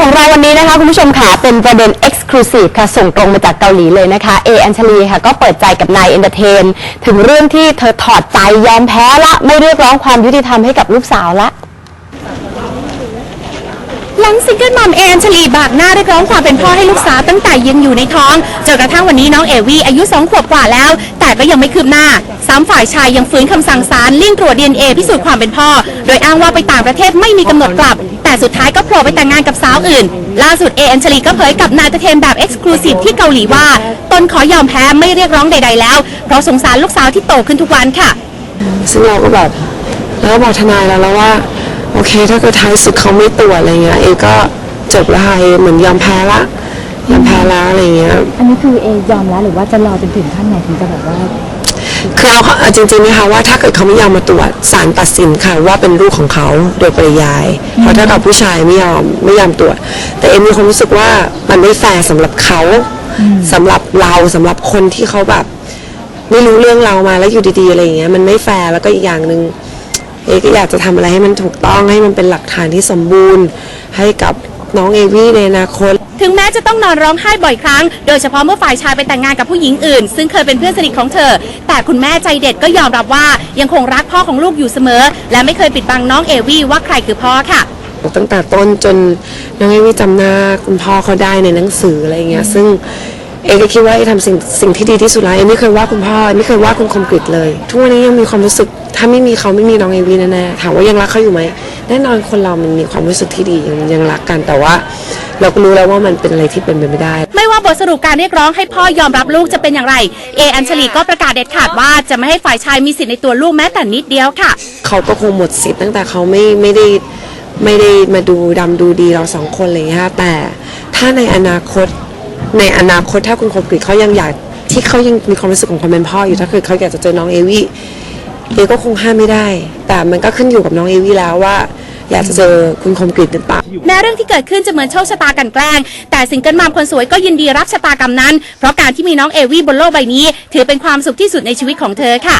ของเราวันนี้นะคะคุณผู้ชมค่ะเป็นประเด็น Exclusive ค่ะ ส่งตรงมาจากเกาหลีเลยนะคะ เอแอนชลีค่ะ ก็เปิดใจกับนายเอนเตอร์เทน ถึงเรื่องที่เธอถอดใจยอมแพ้ละ ไม่เรียกร้องความยุติธรรมให้กับลูกสาวละ หลังซิงเกิลมัมเอนชลีบากหน้าเรียกร้องความเป็นพ่อให้ลูกสาวตั้งแต่ยังอยู่ในท้องจนกระทั่งวันนี้น้องเอวีอายุสองขวบกว่าแล้ว แต่ก็ยังไม่คืบหน้าซ้ำฝ่ายชายยังฝืนคำสั่งศาลลิ่งตรวจดีเอ็นเอพิสูจน์ความเป็นพ่อ โดยอ้างว่าไปต่างประเทศไม่มีกำหนดกลับ แต่สุดท้ายก็โผล่ไปแต่งงานกับสาวอื่น ล่าสุดเออัญชลีก็เผยกับนายตะเทนแบบเอ็กซ์คลูซีฟที่เกาหลีว่าตนขอยอมแพ้ไม่เรียกร้องใด ๆ แล้ว เพราะสงสารลูกสาวที่โตขึ้นทุกวันค่ะ ซึ่งเราก็แบบแล้วก็บอกทนายแล้วแล้วว่า โอเค ถ้าเกิดท้ายสุดเขาไม่ตรวจอะไรเงี้ย เอก็จบและค่ะเอเหมือนยอมแพ้ละยอมแพ้แล้วอะไรเงี้ย อันนี้คือเอยอมแล้วหรือว่าจะรอจนถึงขั้นไหนถึงจะแบบว่า คือเอาเอาจริงๆนะคะว่าถ้าเกิดเขาไม่ยอมมาตรวจศาลตัดสินค่ะว่าเป็นลูกของเขาโดยปริยายเพราะถ้ากับผู้ชายไม่ยอมไม่ยอมตรวจ แต่เอ็มมีความรู้สึกว่ามันไม่แฟร์สำหรับเขาสำหรับเราสำหรับคนที่เขาแบบ ไม่รู้เรื่องเรามาแล้วอยู่ดีๆอะไรอย่างเงี้ยมันไม่แฟร์แล้วก็อีกอย่างหนึ่ง เอก็อยากจะทำอะไรให้มันถูกต้องให้มันเป็นหลักฐานที่สมบูรณ์ ให้กับน้องเอวี่ในอนาคตถึงแม้จะต้องนอนร้องไห้บ่อยครั้ง โดยเฉพาะเมื่อฝ่ายชายไปแต่งงานกับผู้หญิงอื่น ซึ่งเคยเป็นเพื่อนสนิทของเธอ แต่คุณแม่ใจเด็ดก็ยอมรับว่ายังคงรักพ่อของลูกอยู่เสมอ และไม่เคยปิดบังน้องเอวี่ว่าใครคือพ่อค่ะ ตั้งแต่ต้นจนน้องเอวี่จำหน้าคุณพ่อเขาได้ในหนังสืออะไรอย่างเงี้ยซึ่ง เอก็คิดว่าเอทำสิ่งสิ่งที่ดีที่สุดแล้วเอไม่เคยว่าคุณพ่อไม่เคยว่าคุณคมกริตเลย ทุกวันนี้ยังมีความรู้สึก ถ้าไม่มีเขาไม่มีน้องเอวี่แน่ๆถามว่ายังรักเขาอยู่ไหมแน่นอนคนเรามันมีความรู้สึกที่ดียังยังรักกันแต่ว่า เราก็รู้แล้วว่ามันเป็นอะไรที่เป็นไปไม่ได้ ไม่ว่าบทสรุปการเรียกร้องให้พ่อยอมรับลูกจะเป็นอย่างไร เออัญชลีก็ประกาศเด็ดขาดว่าจะไม่ให้ฝ่ายชายมีสิทธิ์ในตัวลูกแม้แต่นิดเดียวค่ะ เขาก็คงหมดสิทธิ์ตั้งแต่เขาไม่ไม่ได้ไม่ได้มาดูดำดูดีเราสองคนอะไรอย่างเลยค่ะแต่ถ้าในอนาคต ในอนาคตถ้าคุณคมกริเขายังอยากที่เขายังมีความรู้สึกของความเป็นพ่ออยู่ถ้าเกิดเขาอยากจะเจอน้องเอวี่เอก็คงห้ามไม่ได้ แต่มันก็ขึ้นอยู่กับน้องเอวี่แล้วว่า อยากจะเจอคุณคมกริตหรือเปล่า แม้เรื่องที่เกิดขึ้นจะเหมือนโชคชะตากันแกล้ง แต่ซิงเกิลมัมคนสวยก็ยินดีรับชะตากรรมนั้น เพราะการที่มีน้องเอวี่บนโลกใบนี้ ถือเป็นความสุขที่สุดในชีวิตของเธอค่ะ